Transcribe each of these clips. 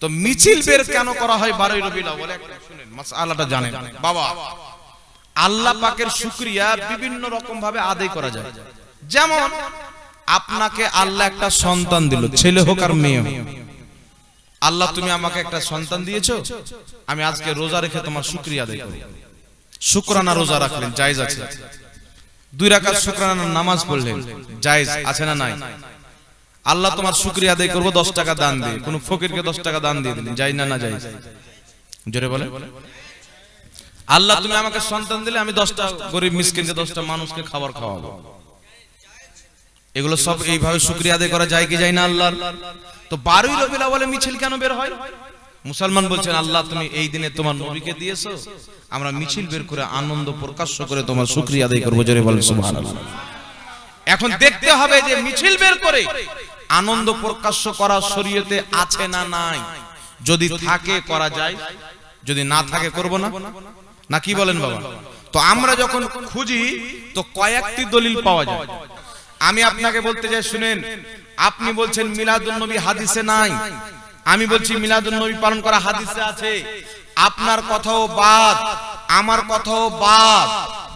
তো মিছিল বের কেন করা হয় বারোই শুনেন মাসআলাটা জানেন। বাবা আল্লাহ পাকের শুকরিয়া বিভিন্ন রকম ভাবে আদায় করা যায়। যেমন আপনাকে আল্লাহ একটা সন্তান দিল। ছেলে হোক আর মেয়ে। আল্লাহ তুমি আমাকে একটা সন্তান দিয়েছ? আমি আজকে রোজা রেখে তোমার শুক্রিয়া আদায় করি শুকরানা রোজা রাখলেন জায়েজ আছে। দুই রাকাত শুকরানা নামাজ পড়লেন। জায়েজ আছে না নাই? আল্লাহ তোমার শুকরিয়া আদায় করব দশ টাকা দান দিয়ে কোন ফকিরকে দশ টাকা দান দিয়ে দিলেন যাই না না যাই। জোরে বলে আল্লাহ তুমি আমাকে সন্তান দিলে আমি দশটা গরিব মিসকিনকে দশটা মানুষকে খাবার খাওয়াবো। এগুলো সব এইভাবে শুক্রিয়া আদায় করা যায় কি যায় না আল্লাহর? তো বারোই রবিউল আউয়ালে মিছিল কেন বের হয়? মুসলমান বলছেন আল্লাহ তুমি এই দিনে তোমার নবীকে দিয়েছ। আমরা মিছিল বের করে আনন্দ প্রকাশ্য করে তোমার শুক্রিয়া আদায় করব। জোরে বলেন সুবহানাল্লাহ। এখন দেখতে হবে যে মিছিল বের করে আনন্দ প্রকাশ্য করা শরীয়তে আছে না নাই? যদি থাকে করা যায়? যদি না থাকে করব না? না? কি বলেন বাবা? তো আমরা যখন খুঁজি তো কয়েকটি দলিল পাওয়া যায়। আমি আপনাকে বলতে চাই শুনেন আপনি বলছেন মিলাদুন নবী হাদিসে নাই। আমি বলছি মিলাদুন নবী পালন করা হাদিসে আছে। আপনার কথাও বাদ আমার কথাও বাদ।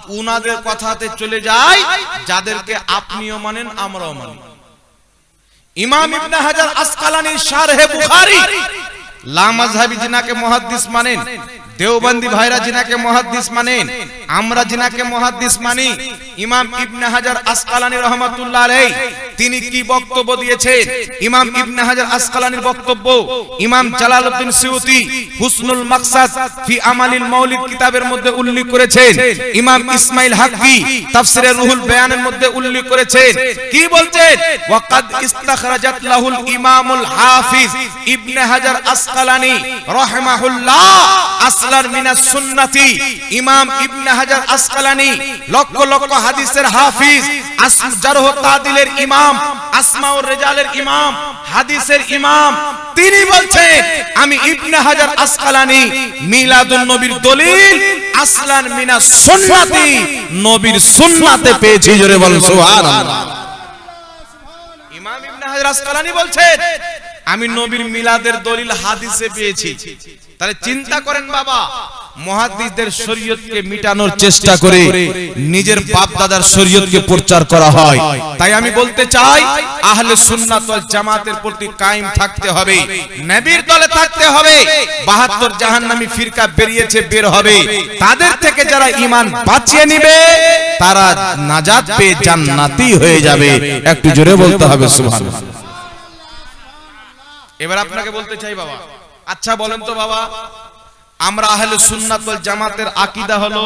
উনাদের কথাতে চলে যায় যাদেরকে আপনিও মানেন, আমরাও মানি। ইমাম ইবনে হাজার আসকালানি শারহে বুখারী, লা মাযহাবি জিনাকে মুহাদ্দিস মানেন দেওবন্দি ভাইরা জিনাকে মুহাদ্দিস মানেন আমরা জিনাকে মুহাদ্দিস মানি। ইমাম ইবনে হাজার আসকালানি রহমাতুল্লাহ আলাইহি, তিনি কি বক্তব্য দিয়েছেন? ইমাম ইবনে হাজার আসকালানির বক্তব্য, ইমাম জালালউদ্দিন সিউতি হুসনুল মাকসাদ ফি আমালিল মাউলিদ কিতাবের মধ্যে উল্লেখ করেছেন। ইমাম ইসমাইল হাক্কি তাফসিরে রুহুল বয়ানের মধ্যে উল্লেখ করেছেন। কি বলছেন? ওয়াকাদ ইস্তাখরাজাত লাহুল ইমামুল হাফিজ ইবনে হাজার আসকালানি রাহিমাহুল্লাহ আসলার মিনাস সুন্নাতি। ইমাম ইবনে হাজার আসকালানি লক্ষ লক্ষ হাদিসের হাফিজ জারহ তাদিলের ইমাম আসমাউর রেজালের ইমাম, হাদিসের ইমাম। তিনি বলছেন, আমি ইবনে হাজার আসকালানি মিলাদুন নবীর দলিল, আসলান মিনাস সুন্নাতি, নবীর সুন্নাতে পেয়েছি, জোরে বলেন সুবহানাল্লাহ। ইমাম ইবনে হাজার আসকালানি বলছেন, আমি নবীর মিলাদের দলিল হাদিসে পেয়েছি। তাহলে চিন্তা করেন বাবা। মহাদ্দিসদের শরীয়তকে মিটানোর চেষ্টা করে নিজের বাপ দাদার শরীয়তকে প্রচার করা হয়। তাই আমি বলতে চাই আহলে সুন্নাত ওয়াল জামাতের প্রতি কায়েম থাকতে হবে। নবীর দলে থাকতে হবে। 72 জাহান্নামী ফিরকা বেরিয়েছে বের হবে। তাদের থেকে যারা ঈমান বাঁচিয়ে নেবে তারা নাজাত পেয়ে জান্নাতি হয়ে যাবে। একটু জোরে বলতে হবে সুবহানাল্লাহ। এবার আপনাকে বলতে চাই বাবা আচ্ছা বলেন তো বাবা, আমরা আহলে সুন্নাত ওয়াল জামাতের আকীদা হলো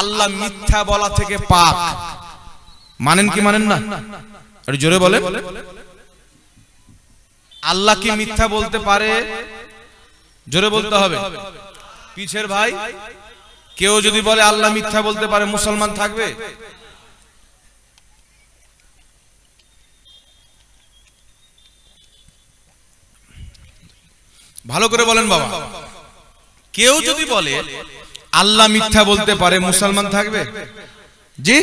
আল্লাহ মিথ্যা বলা থেকে পাক। মানেন কি মানেন না? জোরে বলে আল্লাহ কি মিথ্যা বলতে পারে? জোরে বলতে হবে। পিছের ভাই, কেউ যদি বলে আল্লাহ মিথ্যা বলতে পারে, মুসলমান থাকবে? ভালো করে বলেন বাবা। কেউ যদি বলে, আল্লাহ মিথ্যা বলতে পারে, মুসলমান থাকবে? জি?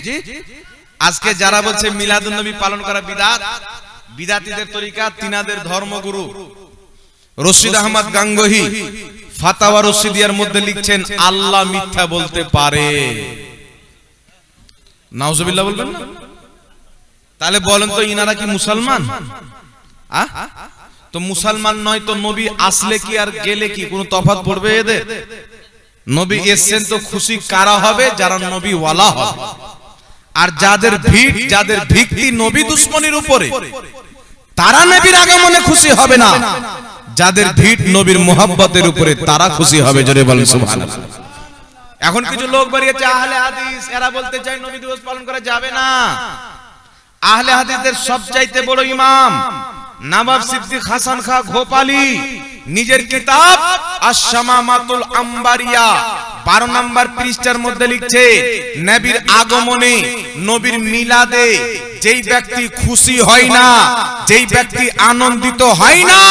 আজকে যারা বলছে মিলাদুন নবী পালন করা বিদাত, বিদাতীদের তরিকা তিনাদের ধর্মগুরু। রশিদ আহমদ গাঙ্গহি ফাতাওয়া রশিদিয়ার মধ্যে লিখছেন, আল্লাহ মিথ্যা বলতে পারে। নাউজুবিল্লাহ বলবেন না? তাহলে বলেন তো ইনারা কি মুসলমান? আহ? তো মুসলমান নয় তো নবী আসলে কি আর গেলে কি? কোনো তফাৎ পড়বে এদের? নবী এসছেন তো খুশি কারা হবে? যারা নবী ওয়ালা হবে। আর যাদের ভিড়, যাদের ভিত্তি নবী দুশ্মনির উপরে, তারা নবীর আগমনে খুশি হবে না। যাদের ভিড় নবীর মোহাব্বতের উপরে, তারা খুশি হবে। জোরে বলেন, সুবহানাল্লাহ। এখন কিছু লোক বেরিয়েছে আহলে হাদিস এরা বলতে চায় নবী দিবস পালন করা যাবে না। আহলে হাদিসদের সবচাইতে বড় ইমাম নবাব সিদ্দিক হাসান খা ঘোপালি, নিজের কিতাব আশ-শামামাতুল আম্বারিয়া 12 নম্বর পৃষ্ঠার মধ্যে লিখছে, নবীর আগমনে, নবীর মিলাদে, যেই ব্যক্তি খুশি হয় না, যেই ব্যক্তি আনন্দিত হয় না,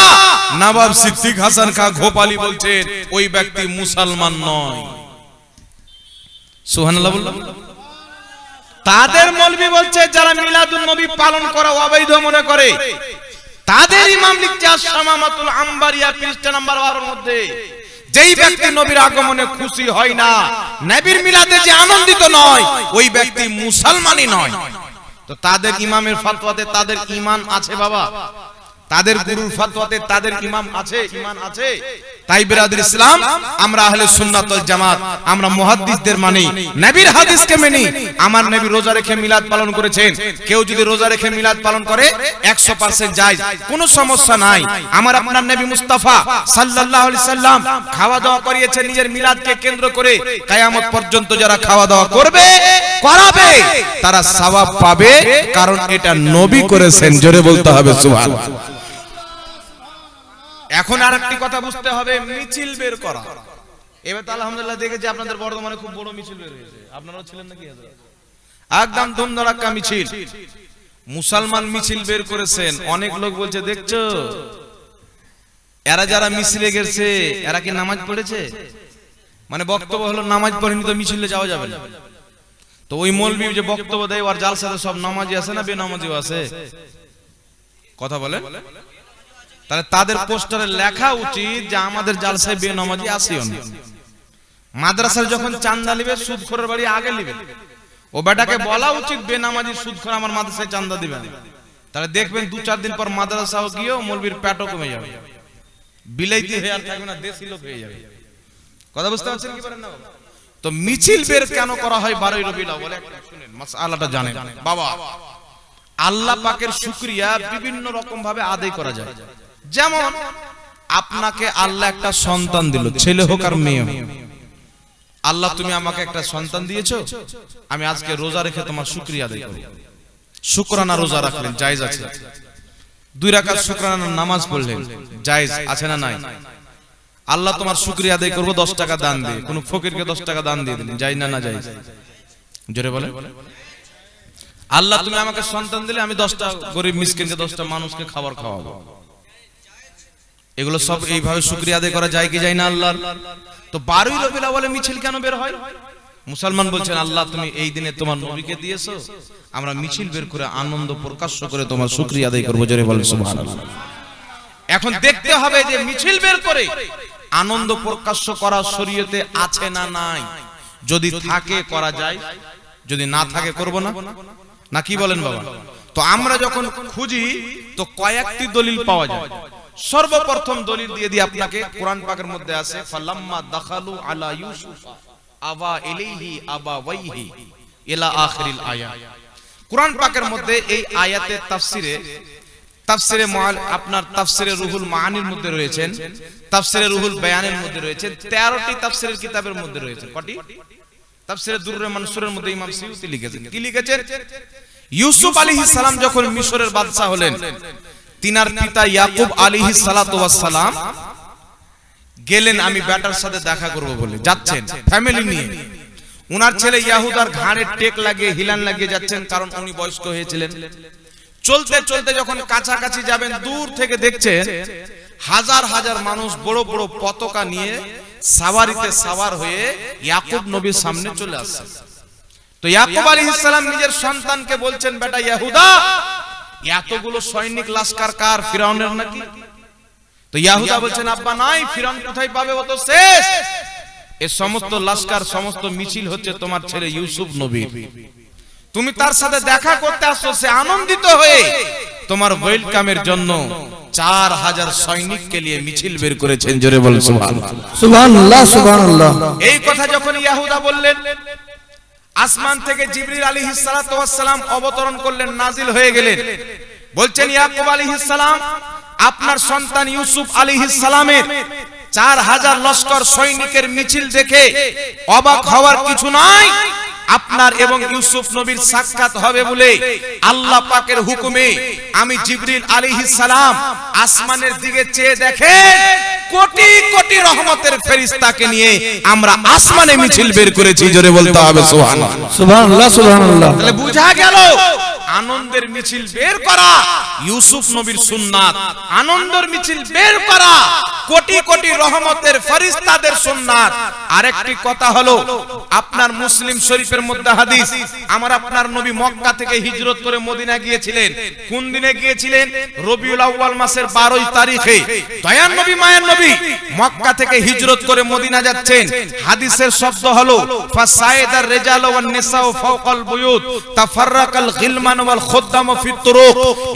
নবাব সিদ্দিক হাসান খা ঘোপালি বলছেন, ওই ব্যক্তি মুসলমান নয়। সুবহানাল্লাহ বললাম তাদের মলবি বলছে, যারা মিলাদুন নবী পালন করা অবৈধ মনে করে তাদের ইমাম লিখছে আসামামাতুল আম্বারিয়া পৃষ্ঠা নাম্বার 12 এর মধ্যে যেই ব্যক্তি নবীর আগমনে খুশি হয় না নবীর মিলাদে যে আনন্দিত নয় ওই ব্যক্তি মুসলমানই নয়। তো তাদের ইমামের ফতোয়াতে তাদের ইমান আছে বাবা। তাদের গুরুর ফতোয়াতে তাদের ইমাম আছে ঈমান আছে। তাই বিরাদুল ইসলাম আমরা আহলে সুন্নাত ওয়াল জামাত আমরা মুহাদ্দিসদের মানি। নবীর হাদিসকে মানি। আমার নবী রোজা রেখে মিলাদ পালন করেছেন। কেউ যদি রোজা রেখে মিলাদ পালন করে 100% যায় কোনো সমস্যা নাই। আমার আপনার নবী মুস্তাফা সাল্লাল্লাহু আলাইহি সাল্লাম খাওয়া দাওয়া করিয়েছেন নিজের মিলাদকে কেন্দ্র করে। কিয়ামত পর্যন্ত যারা খাওয়া দাওয়া করবে করাবে তারা সওয়াব পাবে কারণ এটা নবী করেছেন। জোরে বলতে হবে সুবহানাল্লাহ। এখন আর একটি কথা বুঝতে হবে, মিছিল বের করা। এবার তো আলহামদুলিল্লাহ দেখেছি আপনাদের বর্ধমানে খুব বড় মিছিল বের হয়েছে। আপনারাও ছিলেন নাকি? একদম ধুমধড়াক্কা মিছিল। মুসলমান মিছিল বের করেছেন। অনেক লোক বলছে, দেখছ? এরা যারা মিছিলে গেছে, এরা কি নামাজ পড়েছে? মানে বক্তব্য হলো, নামাজ পড়েনি তো মিছিলে যাওয়া যাবে না। তো ওই মৌলবি যে বক্তব্য দেয় আর জালসাতে সব নামাজি আছে না বেনামাজিও আছে? কথা বলে তাহলে তাদের পোস্টারে লেখা উচিত যে আমাদের জালসায় বেনামাজি আসিও না। মাদ্রাসার যখন চান্দা নিবে সুদখোরের বাড়ি আগে নিবে। ও বেটাকে বলা উচিত বেনামাজি সুদখোর আমার মাদ্রাসায় চান্দা দিবে। তাহলে দেখবেন দু চার দিন পর মাদ্রাসাও গিয়েও মৌলবীর পেটও কমে যাবে। বিলাইতি হয়ে আর থাকবে না দেশি লোক হয়ে যাবে। কথা বুঝতে পারছেন কি পারেন না তো মিছিল বের কেন করা হয় বারোই রবিউল আউয়াল? একটা শুনেন মাসআলাটা জানেন। বাবা আল্লাহ পাকের শুকরিয়া বিভিন্ন রকম ভাবে আদায় করা যায় যেমন আপনাকে আল্লাহ একটা সন্তান দিল, ছেলে হোক আর মেয়ে হোক। আল্লাহ, তুমি আমাকে একটা সন্তান দিয়েছ, আমি আজকে রোজা রেখে তোমার শুকরিয়া আদায় করি শুকরানা রোজা রাখলেন, জায়েজ আছে। দুই রাকাত শুকরানা নামাজ পড়লেন, জায়েজ আছে না নাই? আল্লাহ তোমার শুকরিয়া আদায় করব, দশ টাকা দান দিয়ে। কোন ফকিরকে দশ টাকা দান দিয়ে দিলেন যাই না না যাই জোরে বলে আল্লাহ, তুমি আমাকে সন্তান দিলে আমি দশটা গরিব মিসকিনকে, দশটা মানুষকে খাবার খাওয়াবো। এগুলো সব এইভাবে শুক্রিয়া আদায় করা যায় কি যায় না আল্লাহ তো বারোই রবিউল আউয়ালে মিছিল কেন বের হয়? মুসলমান বলছেন আল্লাহ তুমি এই দিনে তোমার নবীকে দিয়েছ। আমরা মিছিল বের করে আনন্দ প্রকাশ্য করে তোমার শুক্রিয়া আদায় করব জোরে সুবহানাল্লাহ। এখন দেখতে হবে যে মিছিল বের করে আনন্দ প্রকাশ্য করা শরীয়তে আছে না নাই? যদি থাকে করা যায়। যদি না থাকে করব না? না। কি বলেন বাবা? তো আমরা যখন খুঁজি তো কয়েকটি দলিল পাওয়া যায়। সর্বপ্রথম দলিল দিয়ে দিয়ে আপনাকে, কোরআন পাকের মধ্যে আছে, ফালাম্মা দাখালু আলা ইউসুফ, আবা ইলাইহি, আবা ওয়াইহি, ইলা আখিরিল আয়াত। কোরআন পাকের মধ্যে এই আয়াতের তাফসিরে তাফসিরে মুআল আপনার তাফসিরে রুহুল মাআনির মধ্যে রয়েছেন, তাফসিরে রুহুল বায়ানের মধ্যে রয়েছেন 13টি তাফসিরের কিতাবের মধ্যে রয়েছে কটি? তাফসিরে দুররে মানসুরের মধ্যে ইমাম সিউতি লিখেছেন। কি লিখেছেন? ইউসুফ আলাইহিস সালাম যখন মিশরের বাদশা হলেন তিনার পিতা ইয়াকুব আলাইহিস সালাতু ওয়াস সালাম গেলেন, আমি ব্যাটার সাথে দেখা করব বলে। যাচ্ছেন ফ্যামিলি নিয়ে। উনার ছেলে ইয়াহুদার ঘাড়ে টেক লাগিয়ে, হিলান লাগিয়ে যাচ্ছেন, কারণ উনি বয়স্ক হয়েছিলেন। চলতে চলতে যখন কাছাকাছি যাবেন, দূর থেকে দেখছেন, হাজার হাজার মানুষ বড় বড় পতাকা নিয়ে সাওয়ারিতে সাওয়ার হয়ে ইয়াকুব নবীর সামনে চলে আসছে। তো ইয়াকুব আলাইহিস সালাম নিজের সন্তানকে বলছেন, বেটা ইয়াহুদা এতগুলো সৈনিক লাস্কার কার? ফিরাউনের নাকি? তো ইয়াহুদা বলছেন আব্বা নাই ফিরাউন কোথায় পাবে? ও তো শেষ! এ সমস্ত লাস্কার সমস্ত মিছিল হচ্ছে তোমার ছেলে ইউসুফ নবীর। তুমি তার সাথে দেখা করতে আসছো সে আনন্দিত হয়ে তোমার ওয়েলকামের জন্য চার হাজার সৈনিককে নিয়ে মিছিল বের করেছেন। জোরে বলে সুবহানাল্লাহ। সুবহানাল্লাহ সুবহানাল্লাহ। এই কথা যখন ইয়াহুদা বললেন আসমান থেকে জিবরিল আলী সালাম অবতরণ করলেন, নাজিল হয়ে গেলেন। বলছেন, ইয়াকুব আলী সালাম, আপনার সন্তান ইউসুফ আলী সালামের চার হাজার লস্কর সৈনিকের মিছিল দেখে অবাক হওয়ার কিছু নাই। আপনার এবং ইউসুফ নবীর সাক্ষাৎ হবে বলে আল্লাহ পাকের হুকুমে আমি জিবরিল আলাইহিস সালাম আসমানের দিকে চেয়ে দেখে কোটি কোটি রহমতের ফেরেশতাকে নিয়ে আমরা আসমানে মিছিল বের করেছি জোরে বলতে হবে সুবহানাল্লাহ। সুবহানাল্লাহ সুবহানাল্লাহ। তাহলে বুঝা গেল আনন্দের মিছিল বের করা ইউসুফ নবীর সুন্নাত আনন্দের মিছিল বের করা কোটি কোটি রহমতের ফরিস্তাদের সুন্নাত। আরেকটি কথা হলো, আপনার মুসলিম শরীফের মধ্যে হাদিস, আমার আপনার নবী মক্কা থেকে হিজরত করে মদিনা গিয়েছিলেন। কোন দিনে গিয়েছিলেন? রবিউল আউয়াল মাসের 12 তারিখে। দয়ান নবী, মায়ের নবী, মক্কা থেকে হিজরত করে মদিনা যাচ্ছেন। হাদিসের শব্দ হলো ফাসাইদার রিজাল ওয়ান নিসা ফাওকাল বুয়ুত, তাফাররাকাল গিলমান ওয়াল খুদ্দাম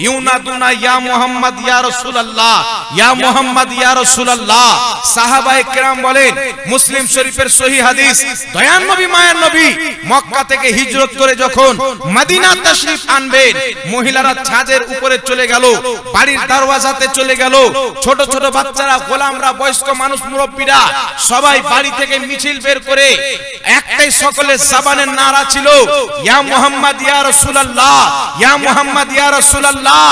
ইউনাদুনা ইয়া মুহাম্মদ ইয়া রাসূলুল্লাহ। ইয়া মুহাম্মদ ইয়া রাসূলুল্লাহ সাহাবায়ে কেরাম বলেন, মুসলিম শরীফের সহিহ হাদিস, দয়ান নবী, মায়ের নবী, মক্কা থেকে হিজরত করে যখন মদিনা তাশরিফ আনবেন, মহিলারা ছাদের উপরে চলে গেল, বাড়ির চলে গেল, ছোট ছোট বাচ্চারা, গোলামরা, বয়স্ক মানুষ, মুরব্বীরা, সবাই বাড়ি থেকে মিছিল বের করে একটাই সকলের জাবানের নারা ছিল, ইয়া মুহাম্মদ, ইয়া রাসূলুল্লাহ, ইয়া মুহাম্মদ, ইয়া রাসূলুল্লাহ।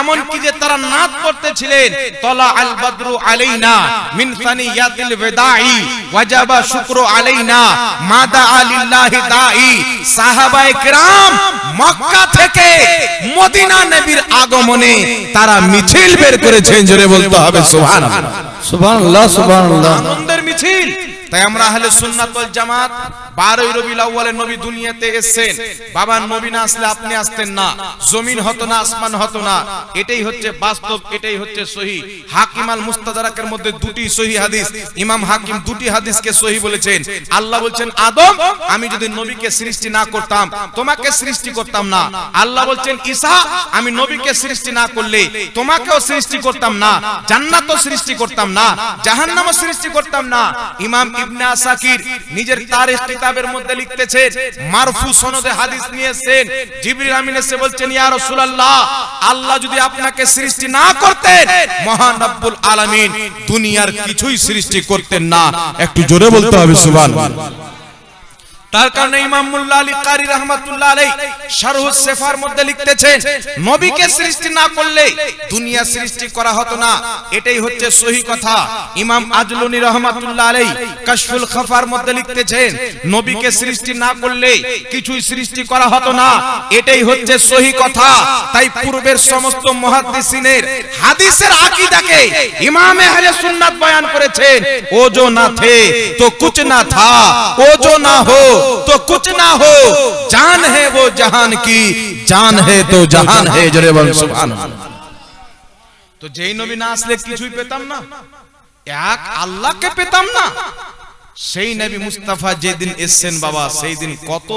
এমন কি যে তারা নাচ করতেছিলেন, তলা আল বদরু আলাইনা মিন সানিয়াতিল ওয়াদাই ওয়াজাবা শুকরু আলাইনা মাদা আলিল্লাহি داعي সাহাবায়ে کرام মক্কা থেকে মদিনা নবীর আগমনে তারা মিছিল বের করেছেন জোরে বলতে হবে সুবহানাল্লাহ। সুবহানাল্লাহ সুবহানাল্লাহ। আনন্দের মিছিল। তাই আমরা আহলে সুন্নাত ওয়াল জামাত 12 রবিউল আউয়ালে নবী দুনিয়াতে এসেছেন। বাবা নবী না আসলে আপনি আসতেন না। জমিন হতো না, আসমান হতো না। এটাই হচ্ছে বাস্তব, এটাই হচ্ছে সহি। হাকিম আল মুস্তাদরাকের মধ্যে দুটি সহি হাদিস। ইমাম হাকিম দুটি হাদিসকে সহি বলেছেন। আল্লাহ বলছেন, আদম, আমি যদি নবীকে সৃষ্টি না করতাম, তোমাকে সৃষ্টি করতাম না। আল্লাহ বলছেন, ঈসা, আমি নবীকে সৃষ্টি না করলে তোমাকেও সৃষ্টি করতাম না। জান্নাতও সৃষ্টি করতাম না। জাহান্নামও সৃষ্টি করতাম না। ইমাম ইবনে আসাকির নিজের তারিখ কিতাবের মধ্যে লিখতেছেন মারফু সনদে হাদিস নিয়েছেন। জিবরিল আমিন এসে বলছেন, ইয়া রাসূলুল্লাহ, আল্লাহ যদি আপনাকে সৃষ্টি না করতেন, মহান রব্বুল আলামিন দুনিয়ার কিছুই সৃষ্টি করতেন না। একটু জোরে বলতে হবে, সুবহানাল্লাহ। তার কারণে ইমাম মুল্লা আলী কারি রহমাতুল্লাহ আলাই শারহ সিফার মধ্যে লিখতেছেন, নবীকে সৃষ্টি না করলে দুনিয়া সৃষ্টি করা হতো না। এটাই হচ্ছে সহি কথা। ইমাম আজলুনী রহমাতুল্লাহ আলাই কাশফুল খাফার মধ্যে লিখতেছেন, নবীকে সৃষ্টি না করলে কিছুই সৃষ্টি করা হতো না। এটাই হচ্ছে সহি কথা। তাই পূর্বের সমস্ত মুহাদ্দিসিনের হাদিসের আকীদাকে ইমাম আহলে সুন্নাত বয়ান করেছেন ও যো না থে, তো কুছ না থা ও যো না হো तो कुछ ना हो जान है वो जहान की जान है तो जहान है জোরে বল সুবহানাল্লাহ তো যেই নবী না আসলে কিছুই পেতাম না এক আল্লাহকে পেতাম না সেই নবী মুস্তাফা যেদিন এসেছেন বাবা সেই দিন কত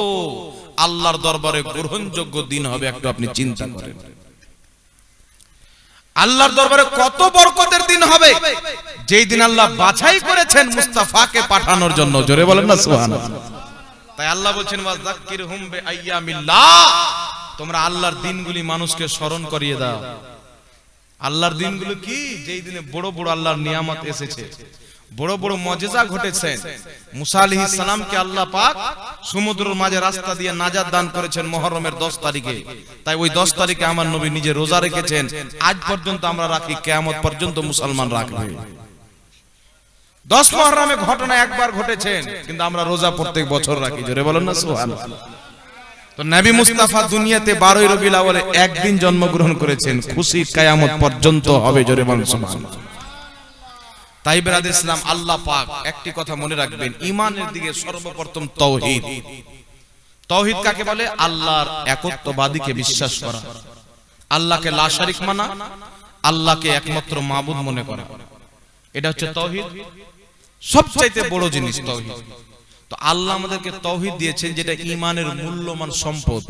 আল্লাহর দরবারে গ্রহণযোগ্য দিন হবে একটু আপনি চিন্তা করেন আল্লাহর দরবারে কত বরকতের দিন হবে যেই দিন আল্লাহ বাছাই করেছেন মুস্তাফাকে পাঠানোর জন্য জোরে বলেন না সুবহানাল্লাহ তাই আল্লাহ বলছেন তোমরা আল্লাহর দিনগুলি মানুষকে স্মরণ করিয়ে দাও। আল্লাহর দিনগুলো কি? যেই দিনে বড় বড় আল্লাহর নিয়ামত এসেছে। বড় বড় মজেজা ঘটেছে। মুসা আলাইহিস সালামকে আল্লাহ পাক সমুদ্রের মাঝে রাস্তা দিয়ে নাজাত দান করেছেন মহরমের দশ তারিখে। তাই ওই 10 তারিখে আমার নবী নিজে রোজা রেখেছেন। আজ পর্যন্ত আমরা রাখি, কিয়ামত পর্যন্ত মুসলমান রাখবে। দশ মহরমে ঘটনা একবার ঘটেছেন কিন্তু আমরা রোজা প্রত্যেক বছর রাখি। জোরে বলেন না, সুবহানাল্লাহ। তো নবী মুস্তাফা দুনিয়াতে 12 রবিউল আউয়ালে একদিন জন্মগ্রহণ করেছেন, খুশি কিয়ামত পর্যন্ত হবে, জোরে বলেন মানা আল্লাহকে একমাত্র মাবুদ মনে করা। এটা হচ্ছে তৌহিদ সবচাইতে বড় জিনিস তৌহিদ। তো আল্লাহ আমাদেরকে তৌহিদ দিয়েছেন যেটা ইমানের মূল্যবান সম্পদ।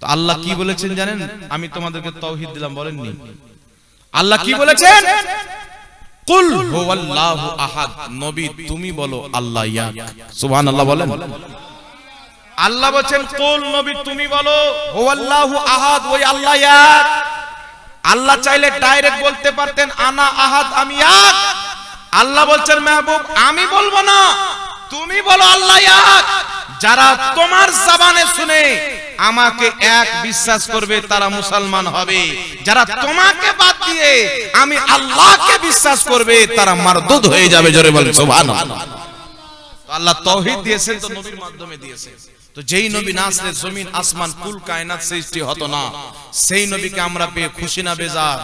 তো আল্লাহ কি বলেছেন জানেন? আমি তোমাদেরকে তৌহিদ দিলাম বলেননি। আল্লাহ কি বলেছেন? কুল হুয়াল্লাহু আহাদ। নবী তুমি বলো আল্লাহ ইয়াক। সুবহানাল্লাহ বলেন। আল্লাহ বলেন কুল নবী তুমি বলো হুয়াল্লাহু আহাদ ওই আল্লাহ ইয়াক। আল্লাহ চাইলে ডাইরেক্ট বলতে পারতেন আনা আহাদ আমি এক আল্লাহ বলছেন, মেহবুব, আমি বলব না। তুমি বলো, আল্লাহ যারা তোমার জবানে শুনে আমাকে এক বিশ্বাস করবে, তারা মুসলমান হবে। যারা তোমাকে বাদ দিয়ে আমি আল্লাহকে বিশ্বাস করবে, তারা মারদুদ হয়ে যাবে, জোরে বলে সুবহানাল্লাহ। আল্লাহ তৌহিদ দিয়েছেন, তো নবীর মাধ্যমে দিয়েছেন। তো যেই নবী না আসলে জমিন, আসমান, কুল, কায়নাত সৃষ্টি হতো না, সেই নবীকে আমরা পেয়ে খুশি না, বেজার।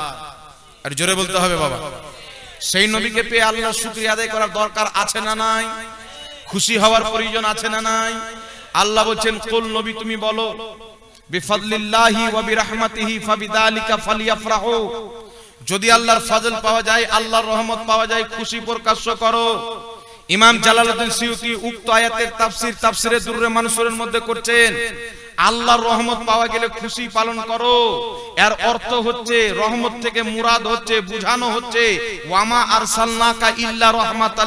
আর জোরে বলতে হবে, বাবা। সেই নবীকে পেয়ে আল্লাহ শুকরিয়া আদায় করার দরকার আছে না নাই? খুশি হওয়ার প্রয়োজন আছে না নাই? আল্লাহ বলছেন, কুল নবী, তুমি বলো, বিফাদলিল্লাহি ওয়া বিরহমাতিহি ফাবিযালিকা ফালিয়াফরাহু। যদি আল্লাহর ফজল পাওয়া যায়, আল্লাহর রহমত পাওয়া যায়, খুশি প্রকাশ করো। ইমাম জালালউদ্দিন সিউতি উক্ত আয়াতের তাফসীর তাফসীরে দুররে মানুষের মধ্যে করছেন। আল্লাহর রহমত পাওয়া গেলে খুশি পালন করো। এর অর্থ হচ্ছে, রহমত থেকে মুরাদ হচ্ছে, বুঝানো হচ্ছে, ওয়ামা আরসালনাকা ইল্লা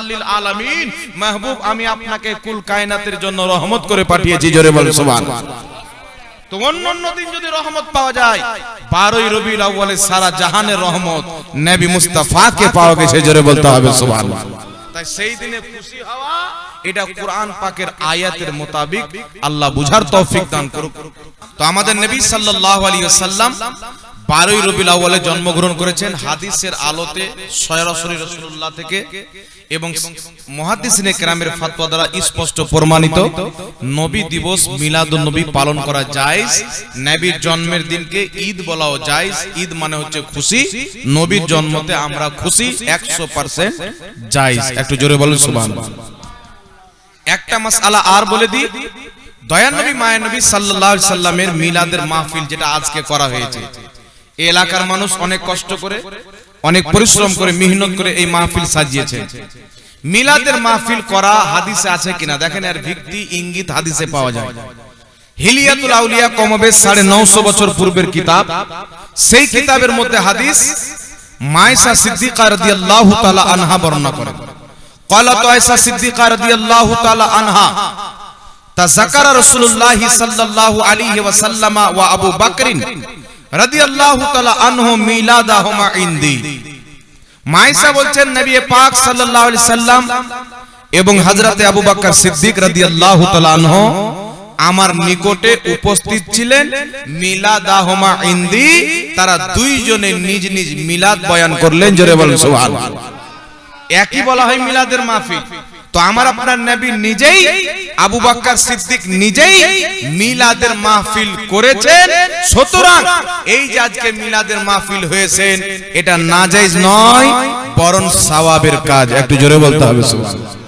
লিল আলামিন। মাহবুব, আমি আপনাকে কুল কায়নাতের জন্য রহমত করে পাঠিয়েছি, জোরে বল সুবহানাল্লাহ তো অন্য অন্য দিন যদি রহমত পাওয়া যায়, বারোই রবিউল আউ্বালে সারা জাহানের রহমত নবী মুস্তাফাকে পাওয়া গেছে, জোরে বলতে হবে সুবহানাল্লাহ তাই সেই দিনে খুশি হওয়া এটা কোরআন পাকের আয়াতের মোতাবিক আল্লাহ বুঝার তৌফিক দান করুক। তো আমাদের নবী সাল্লাল্লাহু আলাইহি ওয়াসাল্লাম বারোই রবিউল আউ্বালে জন্মগ্রহণ করেছেন হাদিসের আলোতে সরাসরি রাসূলুল্লাহ থেকে এবং মহাদিসিনে কেরামের ফাতোয়া দ্বারা স্পষ্ট প্রমাণিত নবী দিবস মিলাদুন নবী পালন করা জায়েজ। নবীর জন্মের দিনকে ঈদ বলাও জায়েজ। ঈদ মানে হচ্ছে খুশি। নবীর জন্মতে আমরা খুশি 100% জায়েজ একটু জোরে বলুন সুবহানাল্লাহ একটা মাস আলা আর বলে দিই, দয়ার নবী, মায়ের নবী সাল্লাল্লাহু আলাইহি সাল্লামের মিলাদের মাহফিল যেটা আজকে করা হয়েছে। এই এলাকার মানুষ অনেক কষ্ট করে, অনেক পরিশ্রম করে, মেহনত করে এই মাহফিল সাজিয়েছে। মিলাদের মাহফিল করা হাদিসে আছে কিনা? দেখেন, এর ভিত্তি ইঙ্গিত হাদিসে পাওয়া যায়। হিলিয়াতুল আউলিয়া কমবেশ সাড়ে নশো বছর পূর্বের কিতাব। সেই কিতাবের মধ্যে হাদিস মায়েশা সিদ্দিকা রাদিয়াল্লাহু তাআলা আনহা বর্ণনা করেন قالت عائشة صديقة رضي الله تعالى عنها تذكر رسول الله صلى الله عليه وسلم وابو بكر رضي الله تعالى عنه ميلادهما عندي মাইসা বলছেন নবী পাক সাল্লাল্লাহু আলাইহি সাল্লাম এবং হযরতে আবু বকর সিদ্দিক রাদিয়াল্লাহু তাআলা আনহু আমার নিকটে উপস্থিত ছিলেন মিলাদাহুমা ইন্দি তারা দুইজনে নিজ নিজ মিলাদ বয়ান করলেন জোরে বলেন সুবহানাল্লাহ একই বলা হয় মিলাদের মাহফিল। তো আমার আপনার নবী নিজেই, আবু বাক্কার সিদ্দিক নিজেই মিলাদের মাহফিল করেছেন। সুতরাং এই যে আজকে মিলাদের মাহফিল হয়েছেন এটা নাজাইজ নয়, বরং সওয়াবের কাজ। একটু জোরে বলতে হবে, সুবহানাল্লাহ।